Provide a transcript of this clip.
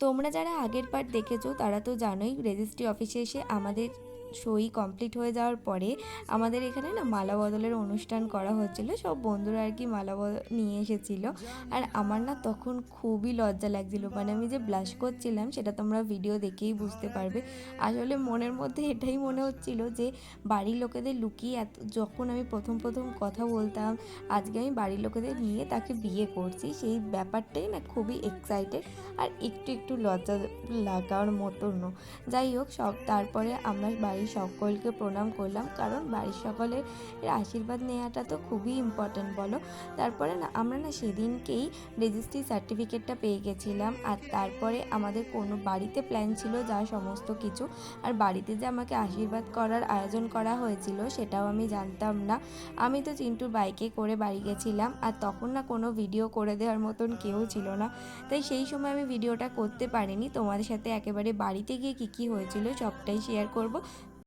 তোমরা যারা আগের পার দেখেছ তারা তো জানোই রেজিস্ট্রি অফিসে এসে আমাদের সই কমপ্লিট হয়ে যাওয়ার পরে আমাদের এখানে না মালা বদলের অনুষ্ঠান করা হচ্ছিল। সব বন্ধুরা আর কি মালা বদল নিয়ে এসেছিল। আর আমার না তখন খুবই লজ্জা লাগছিল। মানে আমি যে ব্লাশ করছিলাম সেটা তোমরা ভিডিও দেখেই বুঝতে পারবে। আসলে মনের মধ্যে এটাই মনে হচ্ছিল যে বাড়ির লোকেদের লুকিয়ে এত যখন আমি প্রথম প্রথম কথা বলতাম, আজকে আমি বাড়ির লোকেদের নিয়ে তাকে বিয়ে করছি, সেই ব্যাপারটাই না খুবই এক্সাইটেড আর একটু একটু লজ্জা লাগার মতনও। যাই হোক, সব তারপরে আমরা বাড়ির সকলকে প্রণাম করলাম। কারণ বাড়ির সকলের আশীর্বাদ নেওয়াটা তো খুবই ইম্পর্ট্যান্ট বলো? তারপরে না, আমরা না সেদিনকেই রেজিস্ট্রি সার্টিফিকেটটা পেয়ে গেছিলাম। আর তারপরে আমাদের কোনো বাড়িতে প্ল্যান ছিল যা সমস্ত কিছু। আর বাড়িতে যে আমাকে আশীর্বাদ করার আয়োজন করা হয়েছিল সেটাও আমি জানতাম না। আমি তো চিন্টুর বাইকে করে বাড়ি গেছিলাম। আর তখন না কোনো ভিডিও করে দেওয়ার মতন কেউ ছিল না। তাই সেই সময় আমি ভিডিওটা করতে পারিনি। তোমাদের সাথে একেবারে বাড়িতে গিয়ে কী কী হয়েছিল সবটাই শেয়ার করব।